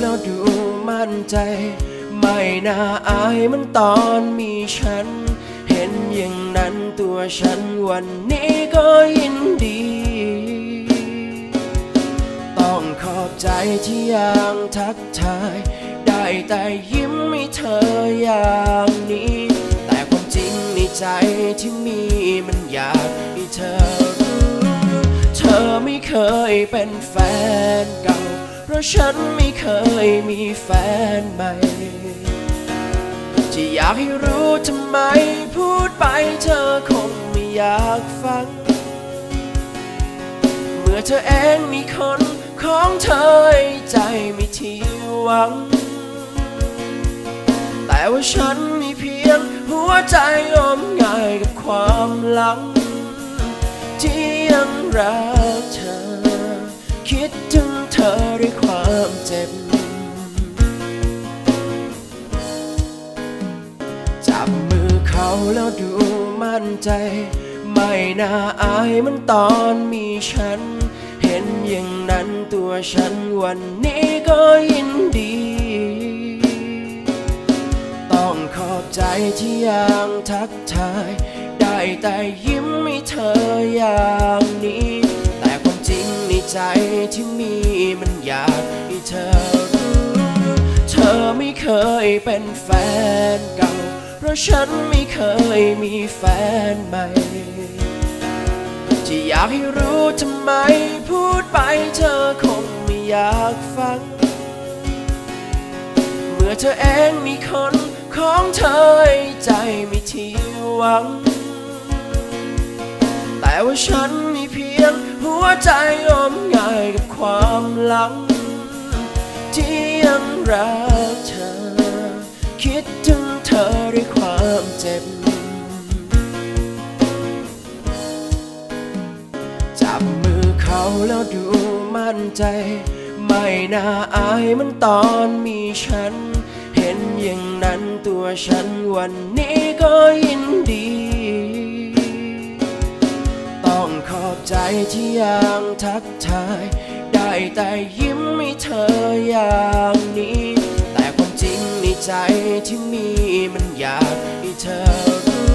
แล้วดูมั่นใจ ไม่น่าอายมันตอนมีฉัน เห็นอย่างนั้นตัวฉันวันนี้ก็ยินดี ต้องขอบใจที่ยังทักทาย ได้แต่ยิ้มให้เธออย่างนี้ แต่ความจริงในใจที่มีมันอยากให้เธอรู้เธอไม่เคยเป็นแฟนก่าเพ ราะฉันไม่เคยมีแฟนใหม่ที่อยากให้รู้ทำไมพูดไปเธอคงไม่อยากฟัง เมื่อเธอเองมีคนของเธอใจไม่ที่หวัง แต่ว่าฉันมีเพียงหัวใจยอมง่ายกับความหลัง ที่ยังรักเธอ คิดถึง ธอด้วยความเจ็บ จับมือเขาแล้วดูมั่นใจ ไม่น่าอายมันตอนมีฉัน เห็นอย่างนั้นตัวฉันวันนี้ก็ยินดี ต้องขอบใจที่ยังทักทาย ได้แต่ยิ้มให้เธออย่างนี้ ใจที่มีมันอยากให้เธอรู้ เธอไม่เคยเป็นแฟนเก่า เพราะฉันไม่เคยมีแฟนใหม่ที่อยากให้รู้ทำไมพูดไปเธอคงไม่อยากฟัง เมื่อเธอเองมีคนของเธอใจไม่ที่หวัง แต่ว่าฉันมีเพียงหัวใจ ความหลัง ที่ยังรักเธอ คิดถึงเธอด้วยความเจ็บ จับมือเขาแล้วดูมั่นใจ ไม่น่าอายมันตอนมีฉัน เห็นอย่างนั้นตัวฉันวันนี้ก็ยินดี ขอบใจที่ยังทักทาย ได้แต่ยิ้มให้เธออย่างนี้ แต่ความจริงในใจที่มีมันอยากให้เธอรู้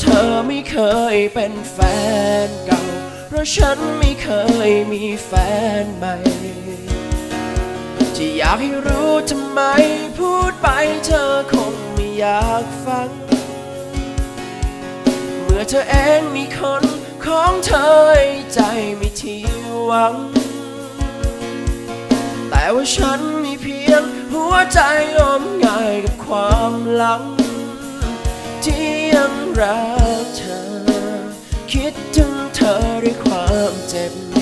เธอไม่เคยเป็นแฟนเก่า เพราะฉันไม่เคยมีแฟนใหม่ที่อยากให้รู้ทำไม พูดไปเธอคงไม่อยากฟัง เมื่อเธอเองมีคน ของเธอใจไม่ที่หวัง แต่ว่าฉันมีเพียงหัวใจยอมง่ายกับความหลัง ที่ยังรักเธอ คิดถึงเธอด้วยความเจ็บ